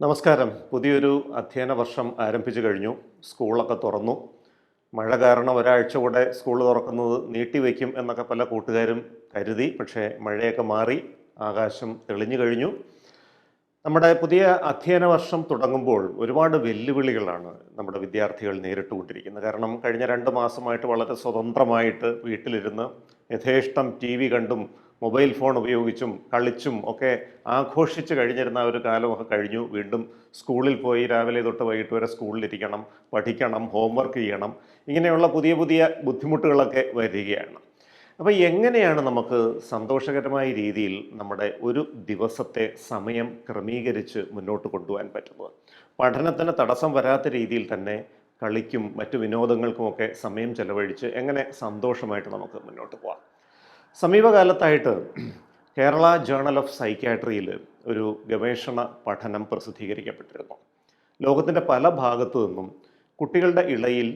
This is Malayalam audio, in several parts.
നമസ്കാരം. പുതിയൊരു അധ്യയന വർഷം ആരംഭിച്ചു കഴിഞ്ഞു. സ്കൂളൊക്കെ തുറന്നു. മഴ കാരണം ഒരാഴ്ച കൂടെ സ്കൂൾ തുറക്കുന്നത് നീട്ടിവെക്കും എന്നൊക്കെ പല കൂട്ടുകാരും കരുതി. പക്ഷേ മഴയൊക്കെ മാറി ആകാശം തെളിഞ്ഞു കഴിഞ്ഞു. നമ്മുടെ പുതിയ അധ്യയന വർഷം തുടങ്ങുമ്പോൾ ഒരുപാട് വെല്ലുവിളികളാണ് നമ്മുടെ വിദ്യാർത്ഥികൾ നേരിട്ടുകൊണ്ടിരിക്കുന്നത്. കാരണം കഴിഞ്ഞ രണ്ട് മാസമായിട്ട് വളരെ സ്വതന്ത്രമായിട്ട് വീട്ടിലിരുന്ന് യഥേഷ്ടം ടി വി കണ്ടും മൊബൈൽ ഫോൺ ഉപയോഗിച്ചും കളിച്ചും ഒക്കെ ആഘോഷിച്ച് കഴിഞ്ഞിരുന്ന ഒരു കാലമൊക്കെ കഴിഞ്ഞു. വീണ്ടും സ്കൂളിൽ പോയി രാവിലെ തൊട്ട് വൈകിട്ട് വരെ സ്കൂളിലിരിക്കണം പഠിക്കണം ഹോംവർക്ക് ചെയ്യണം. ഇങ്ങനെയുള്ള പുതിയ പുതിയ ബുദ്ധിമുട്ടുകളൊക്കെ വരികയാണ്. അപ്പോൾ എങ്ങനെയാണ് നമുക്ക് സന്തോഷകരമായ രീതിയിൽ നമ്മുടെ ഒരു ദിവസത്തെ സമയം ക്രമീകരിച്ച് മുന്നോട്ട് കൊണ്ടുപോകാൻ പറ്റുന്നത്? പഠനത്തിന് തടസ്സം വരാത്ത രീതിയിൽ തന്നെ കളിക്കും മറ്റു വിനോദങ്ങൾക്കുമൊക്കെ സമയം ചെലവഴിച്ച് എങ്ങനെ സന്തോഷമായിട്ട് നമുക്ക് മുന്നോട്ട് പോകാം? സമീപകാലത്തായിട്ട് കേരള ജേണൽ ഓഫ് സൈക്യാട്രിയിൽ ഒരു ഗവേഷണ പഠനം പ്രസിദ്ധീകരിക്കപ്പെട്ടിരുന്നു. ലോകത്തിന്റെ പല ഭാഗത്തു നിന്നും കുട്ടികളുടെ ഇടയിൽ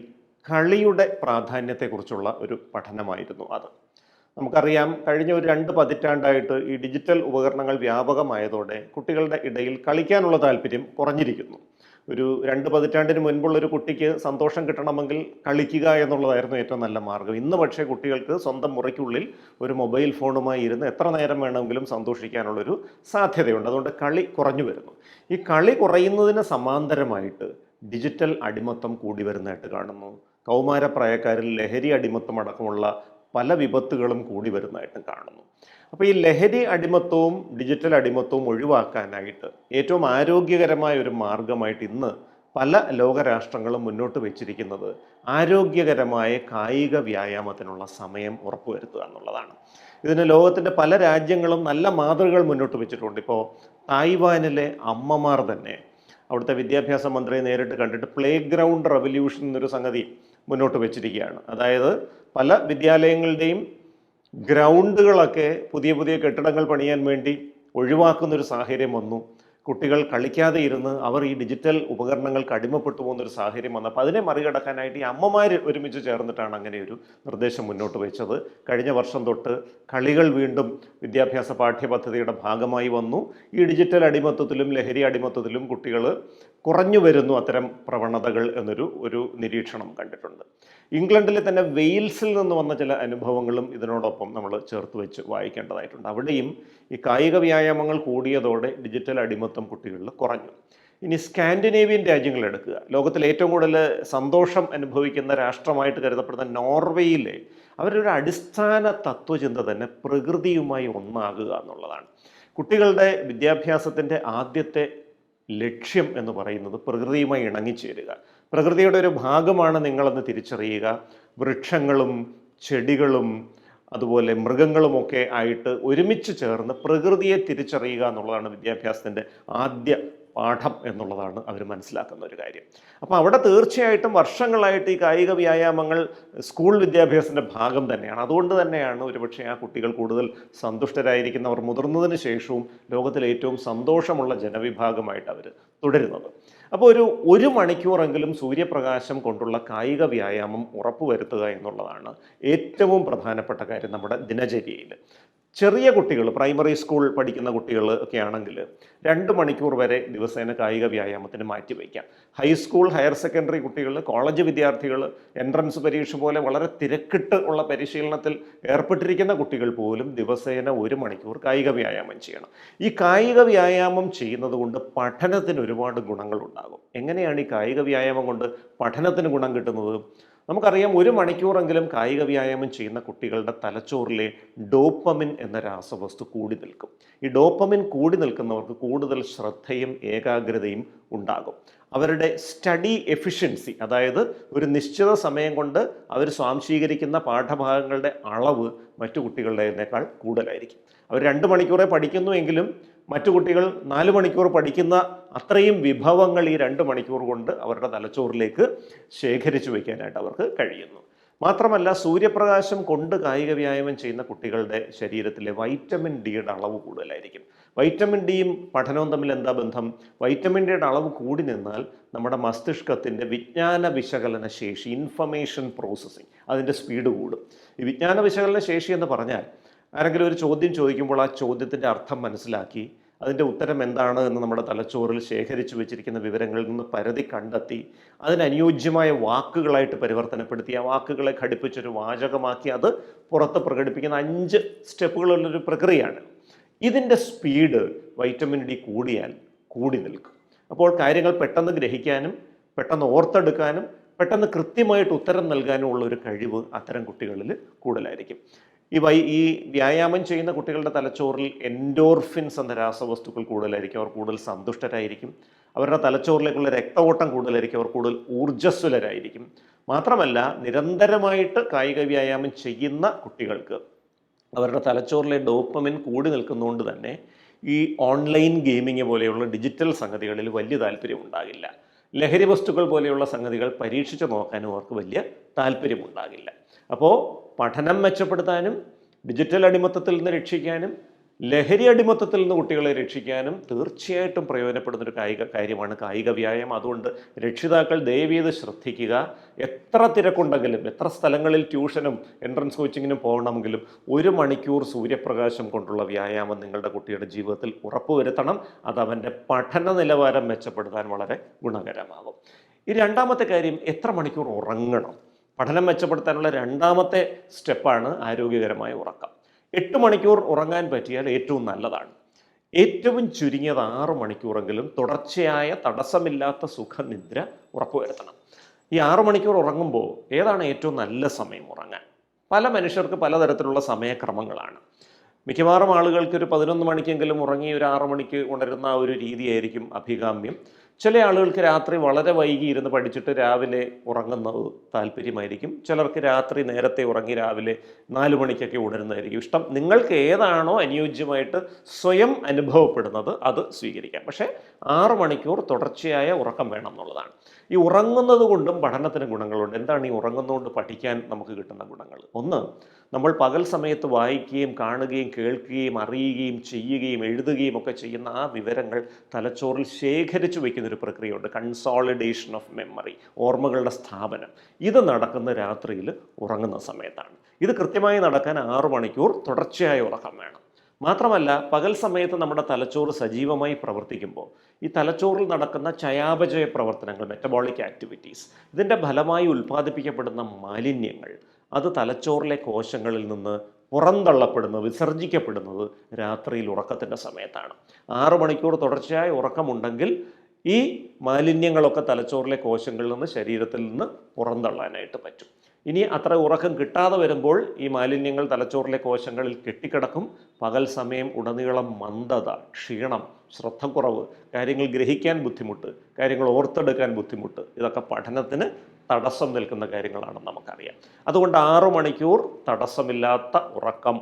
കളിയുടെ പ്രാധാന്യത്തെക്കുറിച്ചുള്ള ഒരു പഠനമായിരുന്നു അത്. നമുക്കറിയാം കഴിഞ്ഞ ഒരു രണ്ട് പതിറ്റാണ്ടായിട്ട് ഈ ഡിജിറ്റൽ ഉപകരണങ്ങൾ വ്യാപകമായതോടെ കുട്ടികളുടെ ഇടയിൽ കളിക്കാനുള്ള താല്പര്യം കുറഞ്ഞിരിക്കുന്നു. ഒരു രണ്ട് പതിറ്റാണ്ടിന് മുൻപുള്ള ഒരു കുട്ടിക്ക് സന്തോഷം കിട്ടണമെങ്കിൽ കളിക്കുക എന്നുള്ളതായിരുന്നു ഏറ്റവും നല്ല മാർഗം ഇന്ന് പക്ഷേ കുട്ടികൾക്ക് സ്വന്തം മുറിക്കുള്ളിൽ ഒരു മൊബൈൽ ഫോണുമായി ഇരുന്ന് എത്ര നേരം വേണമെങ്കിലും സന്തോഷിക്കാനുള്ളൊരു സാധ്യതയുണ്ട്. അതുകൊണ്ട് കളി കുറഞ്ഞു വരുന്നു. ഈ കളി കുറയുന്നതിന് സമാന്തരമായിട്ട് ഡിജിറ്റൽ അടിമത്തം കൂടി വരുന്നതായിട്ട് കാണുന്നു. കൗമാരപ്രായക്കാരിൽ ലഹരി അടിമത്തം അടക്കമുള്ള പല വിപത്തുകളും കൂടി വരുന്നതായിട്ടും കാണുന്നു. അപ്പോൾ ഈ ലഹരി അടിമത്വവും ഡിജിറ്റൽ അടിമത്വവും ഒഴിവാക്കാനായിട്ട് ഏറ്റവും ആരോഗ്യകരമായ ഒരു മാർഗമായിട്ട് ഇന്ന് പല ലോകരാഷ്ട്രങ്ങളും മുന്നോട്ട് വെച്ചിരിക്കുന്നത് ആരോഗ്യകരമായ കായിക വ്യായാമത്തിനുള്ള സമയം ഉറപ്പുവരുത്തുക എന്നുള്ളതാണ്. ഇതിന് ലോകത്തിന്റെ പല രാജ്യങ്ങളും നല്ല മാതൃകകൾ മുന്നോട്ട് വെച്ചിട്ടുണ്ട്. ഇപ്പോൾ തായ്വാനിലെ അമ്മമാർ തന്നെ അവിടുത്തെ വിദ്യാഭ്യാസ മന്ത്രിയെ നേരിട്ട് കണ്ടിട്ട് പ്ലേ ഗ്രൗണ്ട് റവല്യൂഷൻ എന്നൊരു സംഗതി മുന്നോട്ട് വെച്ചിരിക്കുകയാണ്. അതായത് പല വിദ്യാലയങ്ങളുടെയും ഗ്രൗണ്ടുകളൊക്കെ പുതിയ പുതിയ കെട്ടിടങ്ങൾ പണിയാൻ വേണ്ടി ഒഴിവാക്കുന്നൊരു സാഹചര്യം വന്നു. കുട്ടികൾ കളിക്കാതെ ഇരുന്ന് അവർ ഈ ഡിജിറ്റൽ ഉപകരണങ്ങൾക്ക് അടിമപ്പെട്ടു പോകുന്നൊരു സാഹചര്യം വന്നു അപ്പോൾ അതിനെ മറികടക്കാനായിട്ട് ഈ അമ്മമാർ ഒരുമിച്ച് ചേർന്നിട്ടാണ് അങ്ങനെ ഒരു നിർദ്ദേശം മുന്നോട്ട് വെച്ചത്. കഴിഞ്ഞ വർഷം തൊട്ട് കളികൾ വീണ്ടും വിദ്യാഭ്യാസ പാഠ്യപദ്ധതിയുടെ ഭാഗമായി വന്നു. ഈ ഡിജിറ്റൽ അടിമത്തത്തിലും ലഹരി അടിമത്തത്തിലും കുട്ടികൾ കുറഞ്ഞു വരുന്നു അത്തരം പ്രവണതകൾ എന്നൊരു ഒരു നിരീക്ഷണം കണ്ടിട്ടുണ്ട്. ഇംഗ്ലണ്ടിലെ തന്നെ വെയിൽസിൽ നിന്ന് വന്ന ചില അനുഭവങ്ങളും ഇതിനോടൊപ്പം നമ്മൾ ചേർത്ത് വെച്ച് വായിക്കേണ്ടതായിട്ടുണ്ട്. അവിടെയും ഈ കായിക വ്യായാമങ്ങൾ കൂടിയതോടെ ഡിജിറ്റൽ അടിമത്തം കുട്ടികളിൽ കുറഞ്ഞു. ഇനി സ്കാൻഡിനേവിയൻ രാജ്യങ്ങൾ എടുക്കുക. ലോകത്തിൽ ഏറ്റവും കൂടുതൽ സന്തോഷം അനുഭവിക്കുന്ന രാഷ്ട്രമായിട്ട് കരുതപ്പെടുന്ന നോർവേയിലെ അവരൊരു അടിസ്ഥാന തത്വചിന്ത തന്നെ പ്രകൃതിയുമായി ഒന്നാകുക എന്നുള്ളതാണ്. കുട്ടികളുടെ വിദ്യാഭ്യാസത്തിന്റെ ആദ്യത്തെ ലക്ഷ്യം എന്ന് പറയുന്നത് പ്രകൃതിയുമായി ഇണങ്ങിച്ചേരുക. പ്രകൃതിയുടെ ഒരു ഭാഗമാണ് നിങ്ങളെന്ന് തിരിച്ചറിയുക. വൃക്ഷങ്ങളും ചെടികളും അതുപോലെ മൃഗങ്ങളുമൊക്കെ ആയിട്ട് ഒരുമിച്ച് ചേർന്ന് പ്രകൃതിയെ തിരിച്ചറിയുക എന്നുള്ളതാണ് വിദ്യാഭ്യാസത്തിന്റെ ആദ്യ പാഠം എന്നുള്ളതാണ് അവർ മനസ്സിലാക്കുന്ന ഒരു കാര്യം. അപ്പോൾ അവിടെ തീർച്ചയായിട്ടും വർഷങ്ങളായിട്ട് ഈ കായിക വ്യായാമങ്ങൾ സ്കൂൾ വിദ്യാഭ്യാസത്തിന്റെ ഭാഗം തന്നെയാണ്. അതുകൊണ്ട് തന്നെയാണ് ഒരുപക്ഷെ ആ കുട്ടികൾ കൂടുതൽ സന്തുഷ്ടരായിരിക്കുന്നവർ മുതിർന്നതിന് ശേഷവും ലോകത്തിലെ ഏറ്റവും സന്തോഷമുള്ള ജനവിഭാഗമായിട്ട് അവർ തുടരുന്നത്. അപ്പോൾ ഒരു ഒരു മണിക്കൂറെങ്കിലും സൂര്യപ്രകാശം കൊണ്ടുള്ള കായിക വ്യായാമം ഉറപ്പുവരുത്തുക എന്നുള്ളതാണ് ഏറ്റവും പ്രധാനപ്പെട്ട കാര്യം നമ്മുടെ ദിനചര്യയിൽ. ചെറിയ കുട്ടികൾ പ്രൈമറി സ്കൂൾ പഠിക്കുന്ന കുട്ടികൾ ഒക്കെ ആണെങ്കിൽ രണ്ട് മണിക്കൂർ വരെ ദിവസേന കായിക വ്യായാമത്തിന് മാറ്റിവെക്കാം ഹൈസ്കൂൾ ഹയർ സെക്കൻഡറി കുട്ടികൾ കോളേജ് വിദ്യാർത്ഥികൾ എൻട്രൻസ് പരീക്ഷ പോലെ വളരെ തിരക്കിട്ട് ഉള്ള പരിശീലനത്തിൽ ഏർപ്പെട്ടിരിക്കുന്ന കുട്ടികൾ പോലും ദിവസേന ഒരു മണിക്കൂർ കായിക വ്യായാമം ചെയ്യണം. ഈ കായിക വ്യായാമം ചെയ്യുന്നത് കൊണ്ട് പഠനത്തിന് ഒരുപാട് ഗുണങ്ങളുണ്ടാകും എങ്ങനെയാണ് ഈ കായിക വ്യായാമം കൊണ്ട് പഠനത്തിന് ഗുണം കിട്ടുന്നത്? നമുക്കറിയാം ഒരു മണിക്കൂറെങ്കിലും കായിക വ്യായാമം ചെയ്യുന്ന കുട്ടികളുടെ തലച്ചോറിലെ ഡോപ്പമിൻ എന്ന രാസവസ്തു കൂടി നിൽക്കും. ഈ ഡോപ്പമിൻ കൂടി നിൽക്കുന്നവർക്ക് കൂടുതൽ ശ്രദ്ധയും ഏകാഗ്രതയും ഉണ്ടാകും. അവരുടെ സ്റ്റഡി എഫിഷ്യൻസി അതായത് ഒരു നിശ്ചിത സമയം കൊണ്ട് അവർ സ്വാംശീകരിക്കുന്ന പാഠഭാഗങ്ങളുടെ അളവ് മറ്റു കുട്ടികളുടേതിനേക്കാൾ കൂടുതലായിരിക്കും. അവർ രണ്ട് മണിക്കൂറേ പഠിക്കുന്നു എങ്കിലും മറ്റു കുട്ടികൾ നാല് മണിക്കൂർ പഠിക്കുന്ന അത്രയും വിഭവങ്ങൾ ഈ രണ്ട് മണിക്കൂർ കൊണ്ട് അവരുടെ തലച്ചോറിലേക്ക് ശേഖരിച്ചു വയ്ക്കാനായിട്ട് അവർക്ക് കഴിയുന്നു. മാത്രമല്ല സൂര്യപ്രകാശം കൊണ്ട് കായിക വ്യായാമം ചെയ്യുന്ന കുട്ടികളുടെ ശരീരത്തിലെ വൈറ്റമിൻ ഡിയുടെ അളവ് കൂടുതലായിരിക്കും. വൈറ്റമിൻ ഡിയും പഠനവും തമ്മിൽ എന്താ ബന്ധം? വൈറ്റമിൻ ഡിയുടെ അളവ് കൂടി നിന്നാൽ നമ്മുടെ മസ്തിഷ്കത്തിന്റെ വിജ്ഞാന വിശകലന ശേഷി ഇൻഫർമേഷൻ പ്രോസസ്സിങ് അതിന്റെ സ്പീഡ് കൂടും. ഈ വിജ്ഞാന വിശകലന ശേഷി എന്ന് പറഞ്ഞാൽ ആരെങ്കിലും ഒരു ചോദ്യം ചോദിക്കുമ്പോൾ ആ ചോദ്യത്തിന്റെ അർത്ഥം മനസ്സിലാക്കി അതിന്റെ ഉത്തരം എന്താണ് എന്ന് നമ്മുടെ തലച്ചോറിൽ ശേഖരിച്ചു വെച്ചിരിക്കുന്ന വിവരങ്ങളിൽ നിന്ന് പരതി കണ്ടെത്തി അതിനനുയോജ്യമായ വാക്കുകളായിട്ട് പരിവർത്തനപ്പെടുത്തി ആ വാക്കുകളെ ഘടിപ്പിച്ചൊരു വാചകമാക്കി അത് പുറത്ത് പ്രകടിപ്പിക്കുന്ന അഞ്ച് സ്റ്റെപ്പുകളുള്ളൊരു പ്രക്രിയയാണ്. ഇതിന്റെ സ്പീഡ് വൈറ്റമിൻ ഡി കൂടിയാൽ കൂടി നിൽക്കും. അപ്പോൾ കാര്യങ്ങൾ പെട്ടെന്ന് ഗ്രഹിക്കാനും പെട്ടെന്ന് ഓർത്തെടുക്കാനും പെട്ടെന്ന് കൃത്യമായിട്ട് ഉത്തരം നൽകാനും ഉള്ള ഒരു കഴിവ് അത്തരം കുട്ടികളിൽ കൂടുതലായിരിക്കും. ഈ വൈ ഈ വ്യായാമം ചെയ്യുന്ന കുട്ടികളുടെ തലച്ചോറിൽ എൻഡോർഫിൻസ് എന്ന രാസവസ്തുക്കൾ കൂടുതലായിരിക്കും. അവർ കൂടുതൽ സന്തുഷ്ടരായിരിക്കും. അവരുടെ തലച്ചോറിലേക്കുള്ള രക്തഓട്ടം കൂടുതലായിരിക്കും. അവർ കൂടുതൽ ഊർജസ്വലരായിരിക്കും. മാത്രമല്ല നിരന്തരമായിട്ട് കായിക വ്യായാമം ചെയ്യുന്ന കുട്ടികൾക്ക് അവരുടെ തലച്ചോറിലെ ഡോപ്പമിൻ കൂടി നിൽക്കുന്നതുകൊണ്ട് തന്നെ ഈ ഓൺലൈൻ ഗെയിമിങ് പോലെയുള്ള ഡിജിറ്റൽ സംഗതികളിൽ വലിയ താല്പര്യം ഉണ്ടാകില്ല. ലഹരി വസ്തുക്കൾ പോലെയുള്ള സംഗതികൾ പരീക്ഷിച്ച് നോക്കാനും അവർക്ക് വലിയ താല്പര്യമുണ്ടാകില്ല അപ്പോൾ പഠനം മെച്ചപ്പെടുത്താനും ഡിജിറ്റൽ അടിമത്തത്തിൽ നിന്ന് രക്ഷിക്കാനും ലഹരി അടിമത്തത്തിൽ നിന്ന് കുട്ടികളെ രക്ഷിക്കാനും തീർച്ചയായിട്ടും പ്രയോജനപ്പെടുന്ന ഒരു കായിക കാര്യമാണ് കായിക വ്യായാമം. അതുകൊണ്ട് രക്ഷിതാക്കൾ ദയവീത് ശ്രദ്ധിക്കുക. എത്ര തിരക്കുണ്ടെങ്കിലും എത്ര സ്ഥലങ്ങളിൽ ട്യൂഷനും എൻട്രൻസ് കോച്ചിങ്ങിനും പോകണമെങ്കിലും ഒരു മണിക്കൂർ സൂര്യപ്രകാശം കൊണ്ടുള്ള വ്യായാമം നിങ്ങളുടെ കുട്ടിയുടെ ജീവിതത്തിൽ ഉറപ്പുവരുത്തണം. അത് അവന്റെ പഠന നിലവാരം മെച്ചപ്പെടുത്താൻ വളരെ ഗുണകരമാകും. ഈ രണ്ടാമത്തെ കാര്യം എത്ര മണിക്കൂർ ഉറങ്ങണം? പഠനം മെച്ചപ്പെടുത്താനുള്ള രണ്ടാമത്തെ സ്റ്റെപ്പാണ് ആരോഗ്യകരമായ ഉറക്കം. എട്ട് മണിക്കൂർ ഉറങ്ങാൻ പറ്റിയാൽ ഏറ്റവും നല്ലതാണ്. ഏറ്റവും ചുരുങ്ങിയത് ആറ് മണിക്കൂറെങ്കിലും തുടർച്ചയായ തടസ്സമില്ലാത്ത സുഖനിദ്ര ഉറപ്പുവരുത്തണം. ഈ ആറു മണിക്കൂർ ഉറങ്ങുമ്പോൾ ഏതാണ് ഏറ്റവും നല്ല സമയം ഉറങ്ങാൻ? പല മനുഷ്യർക്ക് പലതരത്തിലുള്ള സമയക്രമങ്ങളാണ്. മിക്കവാറും ആളുകൾക്ക് ഒരു പതിനൊന്ന് മണിക്കെങ്കിലും ഉറങ്ങി ഒരു ആറ് മണിക്ക് ഉണരുന്ന ആ ഒരു രീതിയായിരിക്കും അഭികാമ്യം. ചില ആളുകൾക്ക് രാത്രി വളരെ വൈകി ഇരുന്ന് പഠിച്ചിട്ട് രാവിലെ ഉറങ്ങുന്നത് താല്പര്യമായിരിക്കും. ചിലർക്ക് രാത്രി നേരത്തെ ഉറങ്ങി രാവിലെ നാല് മണിക്കൊക്കെ ഉണരുന്നതായിരിക്കും ഇഷ്ടം. നിങ്ങൾക്ക് ഏതാണോ അനുയോജ്യമായിട്ട് സ്വയം അനുഭവപ്പെടുന്നത് അത് സ്വീകരിക്കാം. പക്ഷേ ആറ് മണിക്കൂർ തുടർച്ചയായ ഉറക്കം വേണം എന്നുള്ളതാണ്. ഈ ഉറങ്ങുന്നത് കൊണ്ടും പഠനത്തിന് ഗുണങ്ങളുണ്ട്. എന്താണ് ഈ ഉറങ്ങുന്നതുകൊണ്ട് പഠിക്കാൻ നമുക്ക് കിട്ടുന്ന ഗുണങ്ങൾ? ഒന്ന് നമ്മൾ പകൽ സമയത്ത് വായിക്കുകയും കാണുകയും കേൾക്കുകയും അറിയുകയും ചെയ്യുകയും എഴുതുകയും ഒക്കെ ചെയ്യുന്ന ആ വിവരങ്ങൾ തലച്ചോറിൽ ശേഖരിച്ചു വയ്ക്കുന്ന ഒരു പ്രക്രിയയുണ്ട്. കൺസോളിഡേഷൻ ഓഫ് മെമ്മറി ഓർമ്മകളുടെ സ്ഥാപനം. ഇത് നടക്കുന്ന രാത്രിയിൽ ഉറങ്ങുന്ന സമയത്താണ്. ഇത് കൃത്യമായി നടക്കാൻ ആറു മണിക്കൂർ തുടർച്ചയായി ഉറക്കം വേണം. മാത്രമല്ല പകൽ സമയത്ത് നമ്മുടെ തലച്ചോറ് സജീവമായി പ്രവർത്തിക്കുമ്പോൾ ഈ തലച്ചോറിൽ നടക്കുന്ന ചയാപചയ പ്രവർത്തനങ്ങൾ മെറ്റബോളിക് ആക്ടിവിറ്റീസ് ഇതിന്റെ ഫലമായി ഉൽപ്പാദിപ്പിക്കപ്പെടുന്ന മാലിന്യങ്ങൾ അത് തലച്ചോറിലെ കോശങ്ങളിൽ നിന്ന് പുറന്തള്ളപ്പെടുന്നത് വിസർജിക്കപ്പെടുന്നത് രാത്രിയിൽ ഉറക്കത്തിന്റെ സമയത്താണ്. ആറു മണിക്കൂർ തുടർച്ചയായി ഉറക്കമുണ്ടെങ്കിൽ ഈ മാലിന്യങ്ങളൊക്കെ തലച്ചോറിലെ കോശങ്ങളിൽ നിന്ന് ശരീരത്തിൽ നിന്ന് പുറന്തള്ളാനായിട്ട് പറ്റും. ഇനി അത്ര ഉറക്കം കിട്ടാതെ വരുമ്പോൾ ഈ മാലിന്യങ്ങൾ തലച്ചോറിലെ കോശങ്ങളിൽ കെട്ടിക്കിടക്കും. പകൽ സമയം ഉടനീളം മന്ദത ക്ഷീണം ശ്രദ്ധക്കുറവ് കാര്യങ്ങൾ ഗ്രഹിക്കാൻ ബുദ്ധിമുട്ട് കാര്യങ്ങൾ ഓർത്തെടുക്കാൻ ബുദ്ധിമുട്ട് ഇതൊക്കെ പഠനത്തിന് തടസ്സം നിൽക്കുന്ന കാര്യങ്ങളാണെന്ന് നമുക്കറിയാം. അതുകൊണ്ട് ആറു മണിക്കൂർ തടസ്സമില്ലാത്ത ഉറക്കം.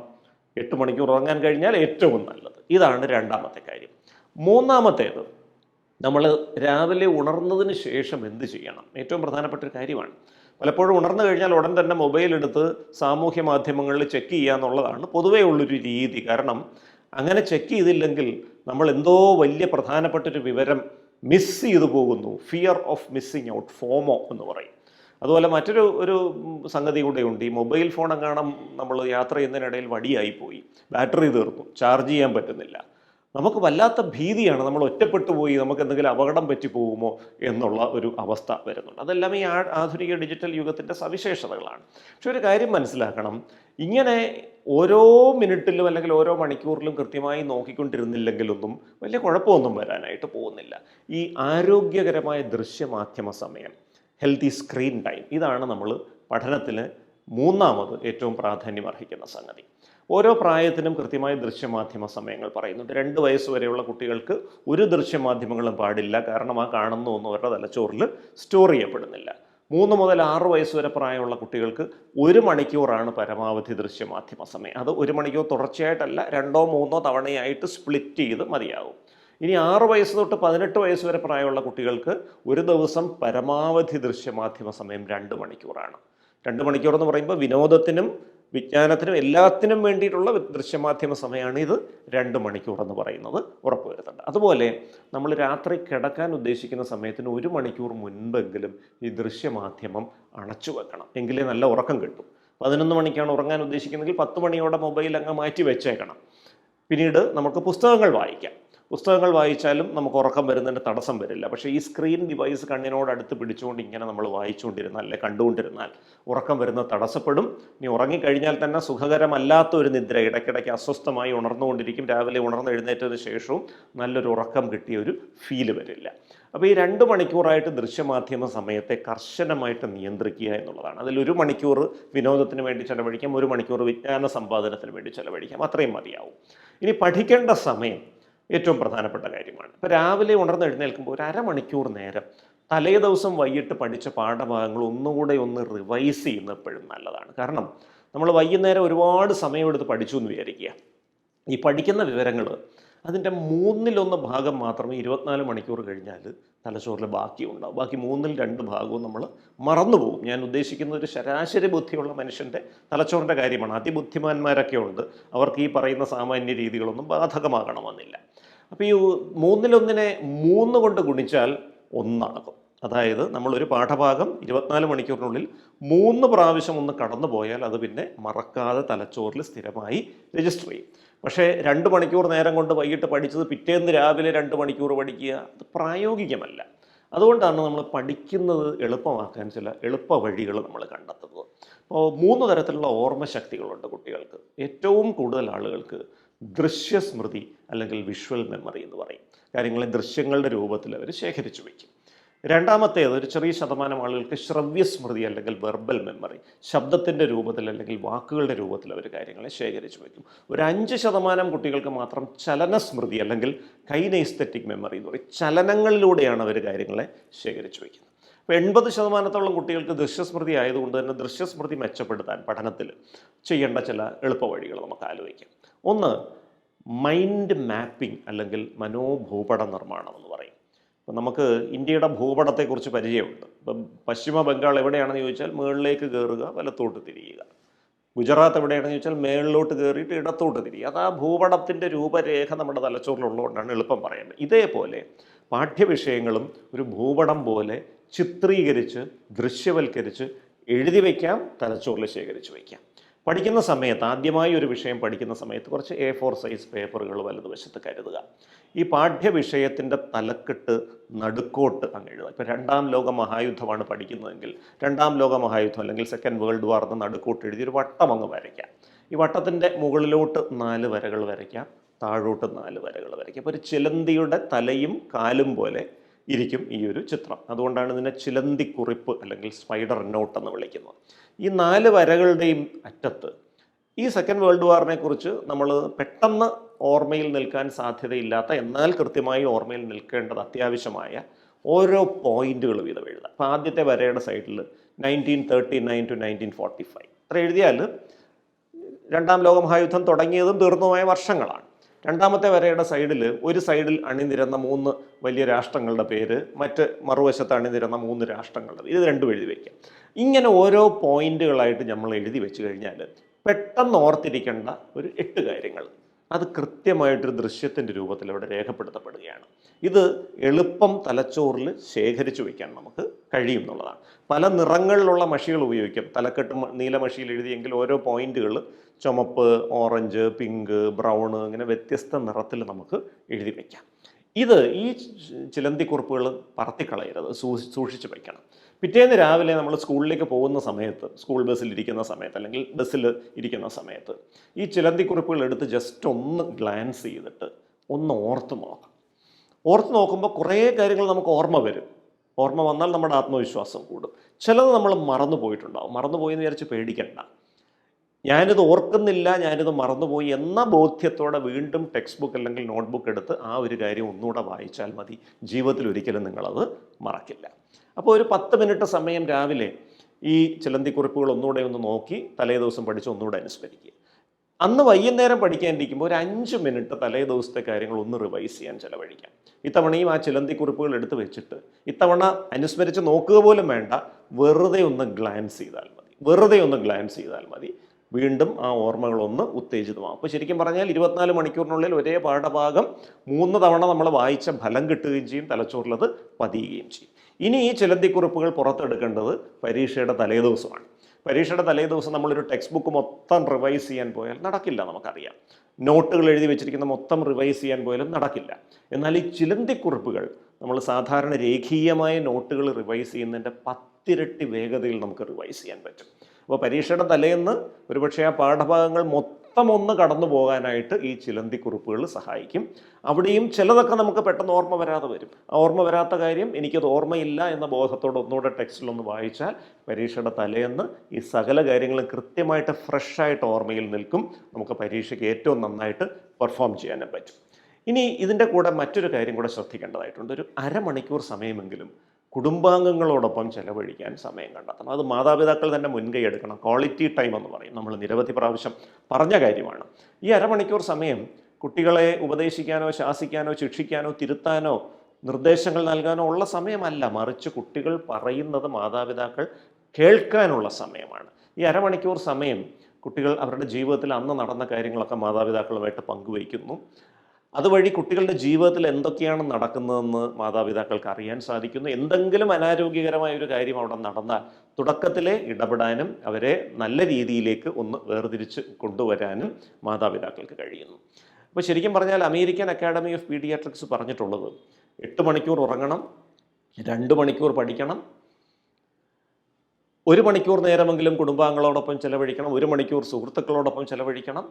എട്ട് മണിക്കൂർ ഉറങ്ങാൻ കഴിഞ്ഞാൽ ഏറ്റവും നല്ലത്. ഇതാണ് രണ്ടാമത്തെ കാര്യം. മൂന്നാമത്തേത് നമ്മൾ രാവിലെ ഉണർന്നതിന് ശേഷം എന്ത് ചെയ്യണം? ഏറ്റവും പ്രധാനപ്പെട്ട ഒരു കാര്യമാണ് പലപ്പോഴും ഉണർന്നു കഴിഞ്ഞാൽ ഉടൻ തന്നെ മൊബൈൽ എടുത്ത് സാമൂഹ്യ മാധ്യമങ്ങളിൽ ചെക്ക് ചെയ്യുക എന്നുള്ളതാണ് പൊതുവേ ഉള്ളൊരു രീതി. കാരണം അങ്ങനെ ചെക്ക് ചെയ്തില്ലെങ്കിൽ നമ്മൾ എന്തോ വലിയ പ്രധാനപ്പെട്ടൊരു വിവരം മിസ് ചെയ്തു പോകുന്നു. Fear of missing out FOMO എന്ന് പറയും. അതുപോലെ മറ്റൊരു ഒരു സംഗതി കൂടെയുണ്ട്. ഈ മൊബൈൽ ഫോൺ എങ്ങാണം നമ്മൾ യാത്ര ചെയ്യുന്നതിനിടയിൽ വടിയായി പോയി. ബാറ്ററി തീർന്നു. ചാർജ് ചെയ്യാൻ പറ്റുന്നില്ല. നമുക്ക് വല്ലാത്ത ഭീതിയാണ്. നമ്മൾ ഒറ്റപ്പെട്ടു പോയി നമുക്ക് എന്തെങ്കിലും അപകടം പറ്റി പോകുമോ എന്നുള്ള ഒരു അവസ്ഥ വരുന്നുണ്ട്. അതെല്ലാം ഈ ആധുനിക ഡിജിറ്റൽ യുഗത്തിന്റെ സവിശേഷതകളാണ്. പക്ഷെ ഒരു കാര്യം മനസ്സിലാക്കണം. ഇങ്ങനെ ഓരോ മിനിറ്റിലും അല്ലെങ്കിൽ ഓരോ മണിക്കൂറിലും കൃത്യമായി നോക്കിക്കൊണ്ടിരുന്നില്ലെങ്കിലൊന്നും വലിയ കുഴപ്പമൊന്നും വരാനായിട്ട് പോകുന്നില്ല. ഈ ആരോഗ്യകരമായ ദൃശ്യമാധ്യമ സമയം ഹെൽത്തി സ്ക്രീൻ ടൈം ഇതാണ് നമ്മൾ പഠനത്തിന് മൂന്നാമത് ഏറ്റവും പ്രാധാന്യം അർഹിക്കുന്ന സംഗതി. ഓരോ പ്രായത്തിനും കൃത്യമായ ദൃശ്യമാധ്യമ സമയങ്ങൾ പറയുന്നുണ്ട്. രണ്ട് വയസ്സ് വരെയുള്ള കുട്ടികൾക്ക് ഒരു ദൃശ്യമാധ്യമങ്ങളും പാടില്ല. കാരണം ആ കാണുന്ന ഒന്നും അവരുടെ തലച്ചോറിൽ സ്റ്റോർ ചെയ്യപ്പെടുന്നില്ല. മൂന്ന് മുതൽ ആറ് വയസ്സ് വരെ പ്രായമുള്ള കുട്ടികൾക്ക് ഒരു മണിക്കൂറാണ് പരമാവധി ദൃശ്യമാധ്യമ സമയം. അത് ഒരു മണിക്കൂർ തുടർച്ചയായിട്ടല്ല രണ്ടോ മൂന്നോ തവണയായിട്ട് സ്പ്ലിറ്റ് ചെയ്ത് മതിയാകും ഇനി ആറ് വയസ്സ് തൊട്ട് പതിനെട്ട് വയസ്സ് വരെ പ്രായമുള്ള കുട്ടികൾക്ക് ഒരു ദിവസം പരമാവധി ദൃശ്യമാധ്യമ സമയം രണ്ട് മണിക്കൂറാണ്. രണ്ട് മണിക്കൂർ എന്ന് പറയുമ്പോൾ വിനോദത്തിനും വിജ്ഞാനത്തിനും എല്ലാത്തിനും വേണ്ടിയിട്ടുള്ള ദൃശ്യമാധ്യമ സമയമാണ് ഇത് രണ്ട് മണിക്കൂർ എന്ന് പറയുന്നത് ഉറപ്പുവരുത്തുന്നത് അതുപോലെ നമ്മൾ രാത്രി കിടക്കാൻ ഉദ്ദേശിക്കുന്ന സമയത്തിന് ഒരു മണിക്കൂർ മുൻപെങ്കിലും ഈ ദൃശ്യമാധ്യമം അണച്ചു വെക്കണം. എങ്കിലേ നല്ല ഉറക്കം കിട്ടും. പതിനൊന്ന് മണിക്കാണ് ഉറങ്ങാൻ ഉദ്ദേശിക്കുന്നതെങ്കിൽ പത്ത് മണിയോടെ മൊബൈൽ അങ്ങ് മാറ്റി വെച്ചേക്കണം. പിന്നീട് നമുക്ക് പുസ്തകങ്ങൾ വായിക്കാം. പുസ്തകങ്ങൾ വായിച്ചാലും നമുക്ക് ഉറക്കം വരുന്നതിന് തടസ്സം വരില്ല. പക്ഷേ ഈ സ്ക്രീൻ ഡിവൈസ് കണ്ണിനോട് അടുത്ത് പിടിച്ചുകൊണ്ട് ഇങ്ങനെ നമ്മൾ വായിച്ചുകൊണ്ടിരുന്നാൽ അല്ലെ കണ്ടുകൊണ്ടിരുന്നാൽ ഉറക്കം വരുന്നത് തടസ്സപ്പെടും. ഇനി ഉറങ്ങിക്കഴിഞ്ഞാൽ തന്നെ സുഖകരമല്ലാത്ത ഒരു നിദ്ര ഇടയ്ക്കിടയ്ക്ക് അസ്വസ്ഥമായി ഉണർന്നുകൊണ്ടിരിക്കും. രാവിലെ ഉണർന്ന് എഴുന്നേറ്റതിന് ശേഷവും നല്ലൊരു ഉറക്കം കിട്ടിയ ഒരു ഫീൽ വരില്ല. അപ്പോൾ ഈ രണ്ട് മണിക്കൂറായിട്ട് ദൃശ്യമാധ്യമ സമയത്തെ കർശനമായിട്ട് നിയന്ത്രിക്കുക എന്നുള്ളതാണ്. അതിൽ ഒരു മണിക്കൂർ വിനോദത്തിന് വേണ്ടി ചിലവഴിക്കാം ഒരു മണിക്കൂർ വിജ്ഞാന സമ്പാദനത്തിന് വേണ്ടി ചിലവഴിക്കാം. അത്രയും മതിയാവും. ഇനി പഠിക്കേണ്ട സമയം ഏറ്റവും പ്രധാനപ്പെട്ട കാര്യമാണ്. ഇപ്പോൾ രാവിലെ ഉണർന്ന് എഴുന്നേൽക്കുമ്പോൾ ഒരു അരമണിക്കൂർ നേരം തലേ ദിവസം വൈകിട്ട് പഠിച്ച പാഠഭാഗങ്ങൾ ഒന്നുകൂടെ ഒന്ന് റിവൈസ് ചെയ്യുന്നത് എപ്പോഴും നല്ലതാണ്. കാരണം നമ്മൾ വൈകുന്നേരം ഒരുപാട് സമയമെടുത്ത് പഠിച്ചു എന്ന് വിചാരിക്കുക. ഈ പഠിക്കുന്ന വിവരങ്ങൾ അതിന്റെ മൂന്നിലൊന്ന് ഭാഗം മാത്രമേ ഇരുപത്തിനാല് മണിക്കൂർ കഴിഞ്ഞാൽ തലച്ചോറിൽ ബാക്കിയുണ്ടാവും. ബാക്കി മൂന്നിൽ രണ്ട് ഭാഗവും നമ്മൾ മറന്നുപോകും ഞാൻ ഉദ്ദേശിക്കുന്ന ഒരു ശരാശരി ബുദ്ധിയുള്ള മനുഷ്യന്റെ തലച്ചോറിന്റെ കാര്യമാണ്. അതിബുദ്ധിമാന്മാരൊക്കെ ഉണ്ട്. അവർക്ക് ഈ പറയുന്ന സാമാന്യ രീതികളൊന്നും ബാധകമാകണമെന്നില്ല. അപ്പോൾ ഈ മൂന്നിലൊന്നിനെ മൂന്ന് കൊണ്ട് ഗുണിച്ചാൽ ഒന്നാകും. അതായത് നമ്മളൊരു പാഠഭാഗം ഇരുപത്തിനാല് മണിക്കൂറിനുള്ളിൽ മൂന്ന് പ്രാവശ്യം ഒന്ന് കടന്നു പോയാൽ അത് പിന്നെ മറക്കാതെ തലച്ചോറിൽ സ്ഥിരമായി രജിസ്റ്റർ ചെയ്യും. പക്ഷേ രണ്ട് മണിക്കൂർ നേരം കൊണ്ട് വൈകിട്ട് പഠിച്ചത് പിറ്റേന്ന് രാവിലെ രണ്ട് മണിക്കൂർ പഠിക്കുക അത് പ്രായോഗികമല്ല. അതുകൊണ്ടാണ് നമ്മൾ പഠിക്കുന്നത് എളുപ്പമാക്കാൻ ചില എളുപ്പ വഴികൾ നമ്മൾ കണ്ടെത്തുന്നത്. അപ്പോൾ മൂന്ന് തരത്തിലുള്ള ഓർമ്മശക്തികളുണ്ട് കുട്ടികൾക്ക്. ഏറ്റവും കൂടുതൽ ആളുകൾക്ക് ദൃശ്യസ്മൃതി അല്ലെങ്കിൽ വിഷ്വൽ മെമ്മറി എന്ന് പറയും. കാര്യങ്ങളെ ദൃശ്യങ്ങളുടെ രൂപത്തിൽ അവർ ശേഖരിച്ചു വയ്ക്കും. രണ്ടാമത്തേത് ഒരു ചെറിയ ശതമാനം ആളുകൾക്ക് ശ്രവ്യസ്മൃതി അല്ലെങ്കിൽ വെർബൽ മെമ്മറി ശബ്ദത്തിന്റെ രൂപത്തിൽ അല്ലെങ്കിൽ വാക്കുകളുടെ രൂപത്തിൽ അവർ കാര്യങ്ങളെ ശേഖരിച്ചു വയ്ക്കും. ഒരു അഞ്ച് ശതമാനം കുട്ടികൾക്ക് മാത്രം ചലനസ്മൃതി അല്ലെങ്കിൽ കൈനൈസ്തറ്റിക് മെമ്മറി എന്ന് പറയും. ചലനങ്ങളിലൂടെയാണ് അവർ കാര്യങ്ങളെ ശേഖരിച്ചു വയ്ക്കുന്നത്. അപ്പോൾ എൺപത് ശതമാനത്തോളം കുട്ടികൾക്ക് ദൃശ്യസ്മൃതി ആയതുകൊണ്ട് തന്നെ ദൃശ്യസ്മൃതി മെച്ചപ്പെടുത്താൻ പഠനത്തിൽ ചെയ്യേണ്ട ചില എളുപ്പവഴികൾ നമുക്ക് ആലോചിക്കാം. ഒന്ന് മൈൻഡ് മാപ്പിംഗ് അല്ലെങ്കിൽ മനോഭൂപട നിർമ്മാണം എന്ന് പറയും. ഇപ്പം നമുക്ക് ഇന്ത്യയുടെ ഭൂപടത്തെക്കുറിച്ച് പരിചയമുണ്ട്. ഇപ്പം പശ്ചിമ ബംഗാൾ എവിടെയാണെന്ന് ചോദിച്ചാൽ മുകളിലേക്ക് കയറുക വലത്തോട്ട് തിരിയുക. ഗുജറാത്ത് എവിടെയാണെന്ന് ചോദിച്ചാൽ മേളിലോട്ട് കയറിയിട്ട് ഇടത്തോട്ട് തിരിയുക. അത് ആ ഭൂപടത്തിന്റെ രൂപരേഖ നമ്മുടെ തലച്ചോറിലുള്ളതുകൊണ്ടാണ് എളുപ്പം പറയുന്നത് ഇതേപോലെ പാഠ്യവിഷയങ്ങളും ഒരു ഭൂപടം പോലെ ചിത്രീകരിച്ച് ദൃശ്യവൽക്കരിച്ച് എഴുതി വയ്ക്കാം തലച്ചോറിൽ ശേഖരിച്ച് വയ്ക്കാം പഠിക്കുന്ന സമയത്ത് ആദ്യമായി ഒരു വിഷയം പഠിക്കുന്ന സമയത്ത് കുറച്ച് എ ഫോർ സൈസ് പേപ്പറുകൾ വലതുവശത്ത് കരുതുക. ഈ പാഠ്യവിഷയത്തിന്റെ തലക്കെട്ട് നടുക്കോട്ട് അങ്ങ് എഴുതുക. ഇപ്പോൾ രണ്ടാം ലോക മഹായുദ്ധമാണ് പഠിക്കുന്നതെങ്കിൽ രണ്ടാം ലോക മഹായുദ്ധം അല്ലെങ്കിൽ സെക്കൻഡ് വേൾഡ് വാർ എന്ന് നടുക്കോട്ട് എഴുതി ഒരു വട്ടം അങ്ങ് വരയ്ക്കാം ഈ വട്ടത്തിന്റെ മുകളിലോട്ട് നാല് വരകൾ വരയ്ക്കാം താഴോട്ട് നാല് വരകൾ വരയ്ക്കാം അപ്പോൾ ഒരു ചിലന്തിയുടെ തലയും കാലും പോലെ ഇരിക്കും ഈ ഒരു ചിത്രം. അതുകൊണ്ടാണ് ഇതിനെ ചിലന്തിക്കുറിപ്പ് അല്ലെങ്കിൽ സ്പൈഡർ നോട്ട് എന്ന് വിളിക്കുന്നത്. ഈ നാല് വരകളുടെയും അറ്റത്ത് ഈ സെക്കൻഡ് വേൾഡ് വാറിനെ കുറിച്ച് നമ്മൾ പെട്ടെന്ന് ഓർമ്മയിൽ നിൽക്കാൻ സാധ്യതയില്ലാത്ത എന്നാൽ കൃത്യമായി ഓർമ്മയിൽ നിൽക്കേണ്ടത് അത്യാവശ്യമായ ഓരോ പോയിന്റുകൾ വീതം എഴുതാം. അപ്പോൾ ആദ്യത്തെ വരയുടെ സൈഡിൽ nineteen thirty nine to nineteen forty five അത്ര എഴുതിയാൽ രണ്ടാം ലോക മഹായുദ്ധം തുടങ്ങിയതും തീർന്നുമായ വർഷങ്ങളാണ്. രണ്ടാമത്തെ വരയുടെ സൈഡിൽ ഒരു സൈഡിൽ അണിനിരന്ന മൂന്ന് വലിയ രാഷ്ട്രങ്ങളുടെ പേര് മറ്റ് മറുവശത്ത് അണിനിരന്ന മൂന്ന് രാഷ്ട്രങ്ങളുടെ. ഇത് രണ്ടും എഴുതി വയ്ക്കാം ഇങ്ങനെ ഓരോ പോയിന്റുകളായിട്ട് നമ്മൾ എഴുതി വെച്ച് കഴിഞ്ഞാൽ പെട്ടെന്ന് ഓർത്തിരിക്കേണ്ട ഒരു എട്ട് കാര്യങ്ങൾ. അത് കൃത്യമായിട്ടൊരു ദൃശ്യത്തിന്റെ രൂപത്തിൽ അവിടെ രേഖപ്പെടുത്തപ്പെടുകയാണ്. ഇത് എളുപ്പം തലച്ചോറിൽ ശേഖരിച്ചു വയ്ക്കാൻ നമുക്ക്. കഴിയും എന്നുള്ളതാണ്. പല നിറങ്ങളിലുള്ള മഷികൾ ഉപയോഗിക്കും. തലക്കെട്ട് നീല മഷിയിൽ എഴുതിയെങ്കിൽ ഓരോ പോയിന്റുകൾ ചുമപ്പ് ഓറഞ്ച് പിങ്ക് ബ്രൗണ് അങ്ങനെ വ്യത്യസ്ത നിറത്തിൽ നമുക്ക് എഴുതി വയ്ക്കാം ഇത് ഈ ചിലന്തി ചിലന്തിക്കുറിപ്പുകൾ പറത്തിക്കളയരുത് സൂ- സൂക്ഷിച്ച് വയ്ക്കണം പിറ്റേന്ന് രാവിലെ നമ്മൾ സ്കൂളിലേക്ക് പോകുന്ന സമയത്ത് സ്കൂൾ ബസ്സിൽ ഇരിക്കുന്ന സമയത്ത് അല്ലെങ്കിൽ ബസ്സിൽ ഇരിക്കുന്ന സമയത്ത് ഈ ചിലന്തിക്കുറിപ്പുകൾ എടുത്ത് ജസ്റ്റ് ഒന്ന് ഗ്ലാൻസ് ചെയ്തിട്ട് ഒന്ന് ഓർത്ത് നോക്കാം. ഓർത്ത് നോക്കുമ്പോൾ കുറേ കാര്യങ്ങൾ നമുക്ക് ഓർമ്മ വരും. ഓർമ്മ വന്നാൽ നമ്മുടെ ആത്മവിശ്വാസം കൂടും. ചിലത് നമ്മൾ മറന്നു പോയിട്ടുണ്ടാവും. മറന്നുപോയി എന്ന് വിചാരിച്ച് പേടിക്കണ്ട. ഞാനിത് ഓർക്കുന്നില്ല ഞാനിത് മറന്നുപോയി എന്ന ബോധ്യത്തോടെ വീണ്ടും ടെക്സ്റ്റ് ബുക്ക് അല്ലെങ്കിൽ നോട്ട്ബുക്ക് എടുത്ത് ആ ഒരു കാര്യം ഒന്നുകൂടെ വായിച്ചാൽ മതി. ജീവിതത്തിൽ ഒരിക്കലും നിങ്ങളത് മറക്കില്ല. അപ്പോൾ ഒരു പത്ത് മിനിറ്റ് സമയം രാവിലെ ഈ ചിലന്തി കുറിപ്പുകൾ ഒന്നുകൂടെ ഒന്ന് നോക്കി തലേ ദിവസം പഠിച്ച് ഒന്നുകൂടെ അനുസ്മരിക്കുക. അന്ന് വൈകുന്നേരം പഠിക്കാനിരിക്കുമ്പോൾ ഒരു അഞ്ച് മിനിറ്റ് തലേ ദിവസത്തെ കാര്യങ്ങൾ ഒന്ന് റിവൈസ് ചെയ്യാൻ ചിലവഴിക്കാം. ഇത്തവണയും ആ ചിലന്തിക്കുറിപ്പുകൾ എടുത്ത് വെച്ചിട്ട് ഇത്തവണ അനുസ്മരിച്ച് നോക്കുക പോലും വേണ്ട വെറുതെ ഒന്ന് ഗ്ലാൻസ് ചെയ്താൽ മതി. വെറുതെ ഒന്ന് ഗ്ലാൻസ് ചെയ്താൽ മതി. വീണ്ടും ആ ഓർമ്മകളൊന്ന് ഉത്തേജിതമാകും അപ്പോൾ ശരിക്കും പറഞ്ഞാൽ ഇരുപത്തിനാല് മണിക്കൂറിനുള്ളിൽ ഒരേ പാഠഭാഗം മൂന്ന് തവണ നമ്മൾ വായിച്ച ഫലം കിട്ടുകയും ചെയ്യും തലച്ചോറിലത് പതിയുകയും ചെയ്യും. ഇനി ഈ ചിലന്തിക്കുറിപ്പുകൾ പുറത്തെടുക്കേണ്ടത് പരീക്ഷയുടെ തലേദിവസമാണ് പരീക്ഷയുടെ തലേ ദിവസം നമ്മളൊരു ടെക്സ്റ്റ് ബുക്ക് മൊത്തം റിവൈസ് ചെയ്യാൻ പോയാൽ നടക്കില്ല നമുക്കറിയാം. നോട്ടുകൾ എഴുതി വെച്ചിരിക്കുന്ന മൊത്തം റിവൈസ് ചെയ്യാൻ പോയാലും നടക്കില്ല. എന്നാൽ ഈ ചിലന്തിക്കുറിപ്പുകൾ നമ്മൾ സാധാരണ രേഖീയമായ നോട്ടുകൾ റിവൈസ് ചെയ്യുന്നതിന്റെ പത്തിരട്ടി വേഗതയിൽ നമുക്ക് റിവൈസ് ചെയ്യാൻ പറ്റും. അപ്പോൾ പരീക്ഷയുടെ തലേന്ന് ഒരുപക്ഷെ ആ പാഠഭാഗങ്ങൾ മൊത്തം ഒന്ന് കടന്നു പോകാനായിട്ട് ഈ ചിലന്തിക്കുറിപ്പുകൾ സഹായിക്കും. അവിടെയും ചിലതൊക്കെ നമുക്ക് പെട്ടെന്ന് ഓർമ്മ വരാതെ വരും. ആ ഓർമ്മ വരാത്ത കാര്യം എനിക്കത് ഓർമ്മയില്ല എന്ന ബോധത്തോടെ ഒന്നുകൂടെ ടെക്സ്റ്റിലൊന്ന് വായിച്ചാൽ പരീക്ഷയുടെ തലേന്ന് ഈ സകല കാര്യങ്ങളും കൃത്യമായിട്ട് ഫ്രഷായിട്ട് ഓർമ്മയിൽ നിൽക്കും. നമുക്ക് പരീക്ഷയ്ക്ക് ഏറ്റവും നന്നായിട്ട് പെർഫോം ചെയ്യാനും പറ്റും. ഇനി ഇതിന്റെ കൂടെ മറ്റൊരു കാര്യം കൂടെ ശ്രദ്ധിക്കേണ്ടതായിട്ടുണ്ട്. ഒരു അരമണിക്കൂർ സമയമെങ്കിലും കുടുംബാംഗങ്ങളോടൊപ്പം ചെലവഴിക്കാൻ സമയം കണ്ടെത്തണം. അത് മാതാപിതാക്കൾ തന്നെ മുൻകൈ എടുക്കണം. ക്വാളിറ്റി ടൈം എന്ന് പറയും. നമ്മൾ നിരവധി പ്രാവശ്യം പറഞ്ഞ കാര്യമാണ്. ഈ അരമണിക്കൂർ സമയം കുട്ടികളെ ഉപദേശിക്കാനോ ശാസിക്കാനോ ശിക്ഷിക്കാനോ തിരുത്താനോ നിർദ്ദേശങ്ങൾ നൽകാനോ ഉള്ള സമയമല്ല. മറിച്ച് കുട്ടികൾ പറയുന്നത് മാതാപിതാക്കൾ കേൾക്കാനുള്ള സമയമാണ്. ഈ അരമണിക്കൂർ സമയം കുട്ടികൾ അവരുടെ ജീവിതത്തിൽ അന്ന് നടന്ന കാര്യങ്ങളൊക്കെ മാതാപിതാക്കളുമായിട്ട് പങ്കുവയ്ക്കുന്നു. അതുവഴി കുട്ടികളുടെ ജീവിതത്തിൽ എന്തൊക്കെയാണ് നടക്കുന്നതെന്ന് മാതാപിതാക്കൾക്ക് അറിയാൻ സാധിക്കുന്നു. എന്തെങ്കിലും അനാരോഗ്യകരമായ ഒരു കാര്യം അവിടെ നടന്നാൽ തുടക്കത്തിലെ ഇടപെടാനും അവരെ നല്ല രീതിയിലേക്ക് ഒന്ന് വേർതിരിച്ച് കൊണ്ടുവരാനും മാതാപിതാക്കൾക്ക് കഴിയുന്നു. അപ്പോൾ ശരിക്കും പറഞ്ഞാൽ അമേരിക്കൻ അക്കാഡമി ഓഫ് പീഡിയാട്രിക്സ് പറഞ്ഞിട്ടുള്ളത് എട്ട് മണിക്കൂർ ഉറങ്ങണം രണ്ട് മണിക്കൂർ പഠിക്കണം ഒരു മണിക്കൂർ നേരമെങ്കിലും കുടുംബാംഗങ്ങളോടൊപ്പം ചെലവഴിക്കണം ഒരു മണിക്കൂർ സുഹൃത്തുക്കളോടൊപ്പം ചെലവഴിക്കണം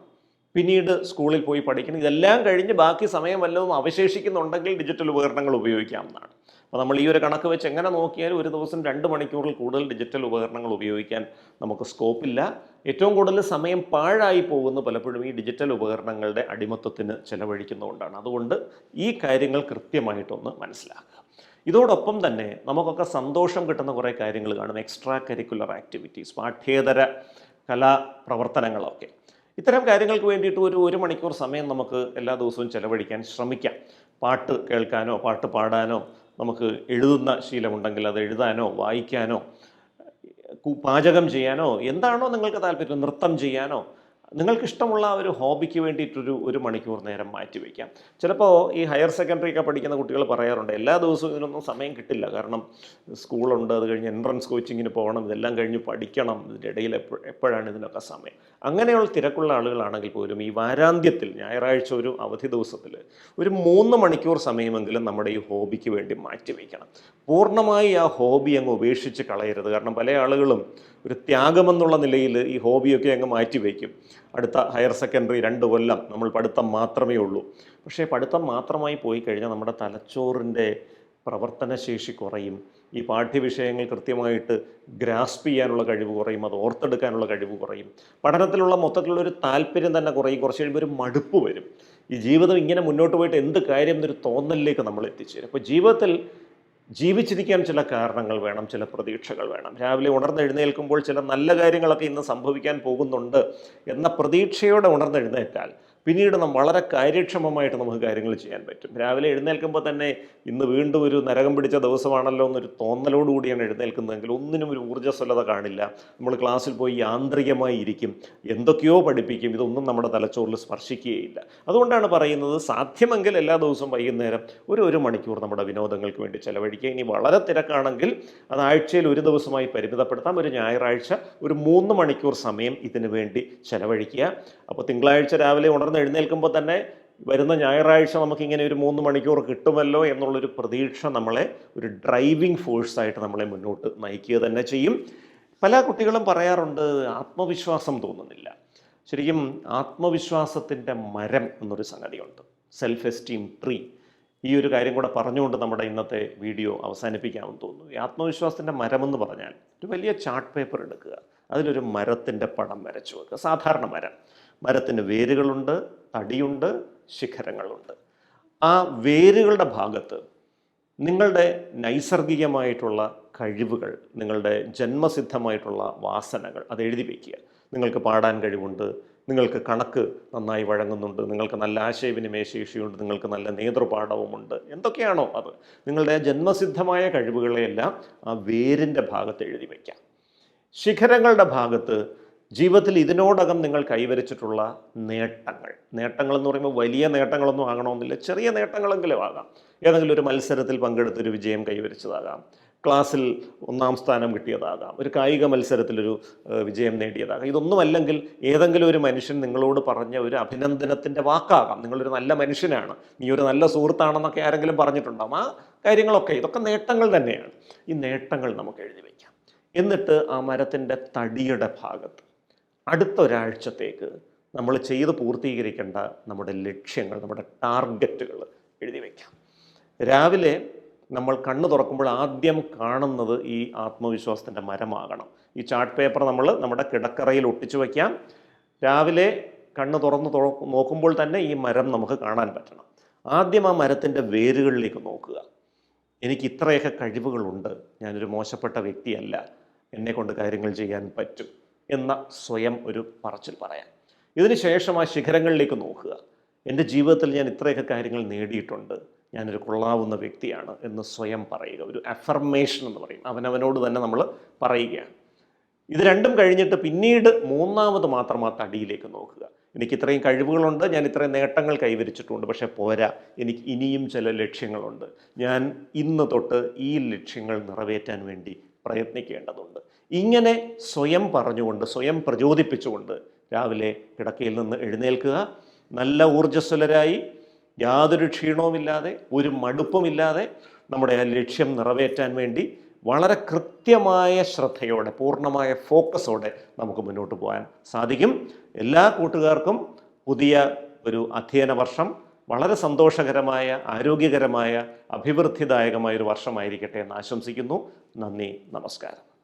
പിന്നീട് സ്കൂളിൽ പോയി പഠിക്കണം. ഇതെല്ലാം കഴിഞ്ഞ് ബാക്കി സമയം വല്ലതും അവശേഷിക്കുന്നുണ്ടെങ്കിൽ ഡിജിറ്റൽ ഉപകരണങ്ങൾ ഉപയോഗിക്കാം എന്നാണ് അപ്പോൾ നമ്മൾ ഈ ഒരു കണക്ക് വെച്ച് എങ്ങനെ നോക്കിയാലും ഒരു ദിവസം രണ്ട് മണിക്കൂറിൽ കൂടുതൽ ഡിജിറ്റൽ ഉപകരണങ്ങൾ ഉപയോഗിക്കാൻ നമുക്ക് സ്കോപ്പില്ല ഏറ്റവും കൂടുതൽ സമയം പാഴായി പോകുന്ന പലപ്പോഴും ഈ ഡിജിറ്റൽ ഉപകരണങ്ങളുടെ അടിമത്വത്തിന് ചെലവഴിക്കുന്നതുകൊണ്ടാണ്. അതുകൊണ്ട് ഈ കാര്യങ്ങൾ കൃത്യമായിട്ടൊന്ന് മനസ്സിലാക്കുക. ഇതോടൊപ്പം തന്നെ നമുക്കൊക്കെ സന്തോഷം കിട്ടുന്ന കുറേ കാര്യങ്ങൾ കാണും. എക്സ്ട്രാ കരിക്കുലർ ആക്ടിവിറ്റീസ് പാഠ്യേതര കലാപ്രവർത്തനങ്ങളൊക്കെ ഇത്തരം കാര്യങ്ങൾക്ക് വേണ്ടിയിട്ട് ഒരു ഒരു മണിക്കൂർ സമയം നമുക്ക് എല്ലാ ദിവസവും ചെലവഴിക്കാൻ ശ്രമിക്കാം. പാട്ട് കേൾക്കാനോ പാട്ട് പാടാനോ നമുക്ക് എഴുതുന്ന ശീലമുണ്ടെങ്കിൽ അത് എഴുതാനോ വായിക്കാനോ പാചകം ചെയ്യാനോ എന്താണോ നിങ്ങൾക്ക് താല്പര്യം നൃത്തം ചെയ്യാനോ നിങ്ങൾക്ക് ഇഷ്ടമുള്ള ഒരു ഹോബിക്ക് വേണ്ടിയിട്ടൊരു ഒരു മണിക്കൂർ നേരം മാറ്റി വയ്ക്കാം ചിലപ്പോൾ ഈ ഹയർ സെക്കൻഡറി ഒക്കെ പഠിക്കുന്ന കുട്ടികൾ പറയാറുണ്ട് എല്ലാ ദിവസവും ഇതിനൊന്നും സമയം കിട്ടില്ല. കാരണം സ്കൂളുണ്ട് അത് കഴിഞ്ഞ് എൻട്രൻസ് കോച്ചിങ്ങിന് പോകണം ഇതെല്ലാം കഴിഞ്ഞ് പഠിക്കണം. ഇതിന്റെ ഇടയിൽ എപ്പോ എപ്പോഴാണ് ഇതിനൊക്കെ സമയം? അങ്ങനെയുള്ള തിരക്കുള്ള ആളുകളാണെങ്കിൽ പോലും ഈ വാരാന്ത്യത്തിൽ ഞായറാഴ്ച ഒരു അവധി ദിവസത്തിൽ ഒരു മൂന്ന് മണിക്കൂർ സമയമെങ്കിലും നമ്മുടെ ഈ ഹോബിക്ക് വേണ്ടി മാറ്റി വയ്ക്കണം പൂർണമായി ആ ഹോബി അങ്ങ് ഉപേക്ഷിച്ച് കളയരുത്. കാരണം പല ആളുകളും ഒരു ത്യാഗമെന്നുള്ള നിലയിൽ ഈ ഹോബിയൊക്കെ അങ്ങ് മാറ്റി വയ്ക്കും അടുത്ത ഹയർ സെക്കൻഡറി രണ്ട് കൊല്ലം നമ്മൾ പഠിത്തം മാത്രമേ ഉള്ളൂ. പക്ഷേ പഠിത്തം മാത്രമായി പോയി കഴിഞ്ഞാൽ നമ്മുടെ തലച്ചോറിന്റെ പ്രവർത്തനശേഷി കുറയും. ഈ പാഠ്യവിഷയങ്ങൾ കൃത്യമായിട്ട് ഗ്രാസ്പ് ചെയ്യാനുള്ള കഴിവ് കുറയും അത് ഓർത്തെടുക്കാനുള്ള കഴിവ് കുറയും. പഠനത്തിലുള്ള മൊത്തത്തിലുള്ള ഒരു താല്പര്യം തന്നെ കുറയും കുറച്ച് കഴിയുമ്പോൾ ഒരു മടുപ്പ് വരും. ഈ ജീവിതം ഇങ്ങനെ മുന്നോട്ട് പോയിട്ട് എന്ത് കാര്യം എന്നൊരു തോന്നലിലേക്ക് നമ്മൾ എത്തിച്ചേരും. അപ്പോൾ ജീവിതത്തിൽ ജീവിച്ചിരിക്കാൻ ചില കാരണങ്ങൾ വേണം ചില പ്രതീക്ഷകൾ വേണം. രാവിലെ ഉണർന്നെഴുന്നേൽക്കുമ്പോൾ ചില നല്ല കാര്യങ്ങളൊക്കെ ഇന്ന് സംഭവിക്കാൻ പോകുന്നുണ്ട് എന്ന പ്രതീക്ഷയോടെ ഉണർന്നെഴുന്നേറ്റാൽ പിന്നീട് നാം വളരെ കാര്യക്ഷമമായിട്ട് നമുക്ക് കാര്യങ്ങൾ ചെയ്യാൻ പറ്റും. രാവിലെ എഴുന്നേൽക്കുമ്പോൾ തന്നെ ഇന്ന് വീണ്ടും ഒരു നരകം പിടിച്ച ദിവസമാണല്ലോ എന്നൊരു തോന്നലോടുകൂടിയാണ് എഴുന്നേൽക്കുന്നതെങ്കിൽ ഒന്നിനും ഒരു ഊർജസ്വലത കാണില്ല. നമ്മൾ ക്ലാസ്സിൽ പോയി യാന്ത്രികമായി ഇരിക്കും. എന്തൊക്കെയോ പഠിപ്പിക്കും. ഇതൊന്നും നമ്മുടെ തലച്ചോറിൽ സ്പർശിക്കുകയില്ല. അതുകൊണ്ടാണ് പറയുന്നത് സാധ്യമെങ്കിൽ എല്ലാ ദിവസവും വൈകുന്നേരം ഒരു ഒരു മണിക്കൂർ നമ്മുടെ വിനോദങ്ങൾക്ക് വേണ്ടി ചിലവഴിക്കുക. ഇനി വളരെ തിരക്കാണെങ്കിൽ അത് ആഴ്ചയിൽ ഒരു ദിവസമായി പരിമിതപ്പെടുത്താം. ഒരു ഞായറാഴ്ച ഒരു മൂന്ന് മണിക്കൂർ സമയം ഇതിനു വേണ്ടി ചിലവഴിക്കുക. അപ്പോൾ തിങ്കളാഴ്ച രാവിലെ ഉണർന്ന് എഴുന്നേൽക്കുമ്പോൾ തന്നെ വരുന്ന ഞായറാഴ്ച നമുക്കിങ്ങനെ ഒരു മൂന്ന് മണിക്കൂർ കിട്ടുമല്ലോ എന്നുള്ളൊരു പ്രതീക്ഷ നമ്മളെ ഒരു ഡ്രൈവിംഗ് ഫോഴ്സായിട്ട് നമ്മളെ മുന്നോട്ട് നയിക്കുക തന്നെ ചെയ്യും. പല കുട്ടികളും പറയാറുണ്ട് ആത്മവിശ്വാസം തോന്നുന്നില്ല. ശരിക്കും ആത്മവിശ്വാസത്തിന്റെ മരം എന്നൊരു സംഗതിയുണ്ട്. സെൽഫ് എസ്റ്റീം ട്രീ ഈ ഒരു കാര്യം കൂടെ പറഞ്ഞുകൊണ്ട് നമ്മുടെ ഇന്നത്തെ വീഡിയോ അവസാനിപ്പിക്കാമെന്ന് തോന്നുന്നു. ഈ ആത്മവിശ്വാസത്തിന്റെ മരമെന്ന് പറഞ്ഞാൽ ഒരു വലിയ ചാർട്ട് പേപ്പർ എടുക്കുക. അതിലൊരു മരത്തിന്റെ പടം വരച്ചു വെക്കുക. സാധാരണ മരം. മരത്തിന് വേരുകളുണ്ട് തടിയുണ്ട് ശിഖരങ്ങളുണ്ട്. ആ വേരുകളുടെ ഭാഗത്ത് നിങ്ങളുടെ നൈസർഗികമായിട്ടുള്ള കഴിവുകൾ നിങ്ങളുടെ ജന്മസിദ്ധമായിട്ടുള്ള വാസനകൾ അത് എഴുതി വയ്ക്കുക. നിങ്ങൾക്ക് പാടാൻ കഴിവുണ്ട് നിങ്ങൾക്ക് കണക്ക് നന്നായി വഴങ്ങുന്നുണ്ട് നിങ്ങൾക്ക് നല്ല ആശയവിനിമയ ശേഷിയുണ്ട് നിങ്ങൾക്ക് നല്ല നേതൃപാഠവുമുണ്ട്. എന്തൊക്കെയാണോ അത്. നിങ്ങളുടെ ജന്മസിദ്ധമായ കഴിവുകളെയെല്ലാം ആ വേരിന്റെ ഭാഗത്ത് എഴുതി വയ്ക്കാം. ശിഖരങ്ങളുടെ ഭാഗത്ത് ജീവിതത്തിൽ ഇതിനോടകം നിങ്ങൾ കൈവരിച്ചിട്ടുള്ള നേട്ടങ്ങൾ. നേട്ടങ്ങൾ എന്ന് പറയുമ്പോൾ വലിയ നേട്ടങ്ങളൊന്നും ആകണമെന്നില്ല ചെറിയ നേട്ടങ്ങളെങ്കിലും ആകാം. ഏതെങ്കിലും ഒരു മത്സരത്തിൽ പങ്കെടുത്തൊരു വിജയം കൈവരിച്ചതാകാം. ക്ലാസ്സിൽ ഒന്നാം സ്ഥാനം കിട്ടിയതാകാം. ഒരു കായിക മത്സരത്തിലൊരു വിജയം നേടിയതാകാം. ഇതൊന്നുമല്ലെങ്കിൽ ഏതെങ്കിലും ഒരു മനുഷ്യൻ നിങ്ങളോട് പറഞ്ഞ ഒരു അഭിനന്ദനത്തിന്റെ വാക്കാകാം. നിങ്ങളൊരു നല്ല മനുഷ്യനാണ്. നീ ഒരു നല്ല സുഹൃത്താണെന്നൊക്കെ ആരെങ്കിലും പറഞ്ഞിട്ടുണ്ടാകും ആ കാര്യങ്ങളൊക്കെ ഇതൊക്കെ നേട്ടങ്ങൾ തന്നെയാണ്. ഈ നേട്ടങ്ങൾ നമുക്ക് എഴുതി വയ്ക്കാം. എന്നിട്ട് ആ മരത്തിന്റെ തടിയുടെ ഭാഗത്ത് അടുത്ത ഒരാഴ്ചത്തേക്ക് നമ്മൾ ചെയ്ത് പൂർത്തീകരിക്കേണ്ട നമ്മുടെ ലക്ഷ്യങ്ങൾ നമ്മുടെ ടാർഗറ്റുകൾ എഴുതി വയ്ക്കാം. രാവിലെ നമ്മൾ കണ്ണു തുറക്കുമ്പോൾ ആദ്യം കാണുന്നത് ഈ ആത്മവിശ്വാസത്തിന്റെ മരമാകണം. ഈ ചാർട്ട് പേപ്പർ നമ്മൾ നമ്മുടെ കിടക്കറയിൽ ഒട്ടിച്ചു വയ്ക്കാം. രാവിലെ കണ്ണ് തുറന്ന് നോക്കുമ്പോൾ തന്നെ ഈ മരം നമുക്ക് കാണാൻ പറ്റണം. ആദ്യം ആ മരത്തിന്റെ വേരുകളിലേക്ക് നോക്കുക. എനിക്ക് ഇത്രയൊക്കെ കഴിവുകളുണ്ട്. ഞാനൊരു മോശപ്പെട്ട വ്യക്തിയല്ല. എന്നെ കൊണ്ട് കാര്യങ്ങൾ ചെയ്യാൻ പറ്റും. എന്ന സ്വയം ഒരു പറച്ചിൽ പറയാം. ഇതിനുശേഷം ആ ശിഖരങ്ങളിലേക്ക് നോക്കുക. എന്റെ ജീവിതത്തിൽ ഞാൻ ഇത്രയൊക്കെ കാര്യങ്ങൾ നേടിയിട്ടുണ്ട്. ഞാനൊരു കൊള്ളാവുന്ന വ്യക്തിയാണ് എന്ന് സ്വയം പറയുക. ഒരു അഫർമേഷൻ എന്ന് പറയും. അവനവനോട് തന്നെ നമ്മൾ പറയുകയാണ്. ഇത് രണ്ടും കഴിഞ്ഞിട്ട് പിന്നീട് മൂന്നാമത് മാത്രം ആ തടിയിലേക്ക് നോക്കുക. എനിക്ക് ഇത്രയും കഴിവുകളുണ്ട്. ഞാൻ ഇത്രയും നേട്ടങ്ങൾ കൈവരിച്ചിട്ടുണ്ട്. പക്ഷേ പോരാ. എനിക്ക് ഇനിയും ചില ലക്ഷ്യങ്ങളുണ്ട്. ഞാൻ ഇന്ന് തൊട്ട് ഈ ലക്ഷ്യങ്ങൾ നിറവേറ്റാൻ വേണ്ടി പ്രയത്നിക്കേണ്ടതുണ്ട്. ഇങ്ങനെ സ്വയം പറഞ്ഞുകൊണ്ട് സ്വയം പ്രചോദിപ്പിച്ചുകൊണ്ട് രാവിലെ കിടക്കയിൽ നിന്ന് എഴുന്നേൽക്കുക. നല്ല ഊർജസ്വലരായി യാതൊരു ക്ഷീണവുമില്ലാതെ ഒരു മടുപ്പുമില്ലാതെ നമ്മുടെ ആ ലക്ഷ്യം നിറവേറ്റാൻ വേണ്ടി വളരെ കൃത്യമായ ശ്രദ്ധയോടെ പൂർണമായ ഫോക്കസോടെ നമുക്ക് മുന്നോട്ട് പോകാൻ സാധിക്കും. എല്ലാ കൂട്ടുകാർക്കും പുതിയ ഒരു അധ്യയന വർഷം വളരെ സന്തോഷകരമായ ആരോഗ്യകരമായ അഭിവൃദ്ധിദായകമായ ഒരു വർഷമായിരിക്കട്ടെ എന്ന് ആശംസിക്കുന്നു. നന്ദി നമസ്കാരം.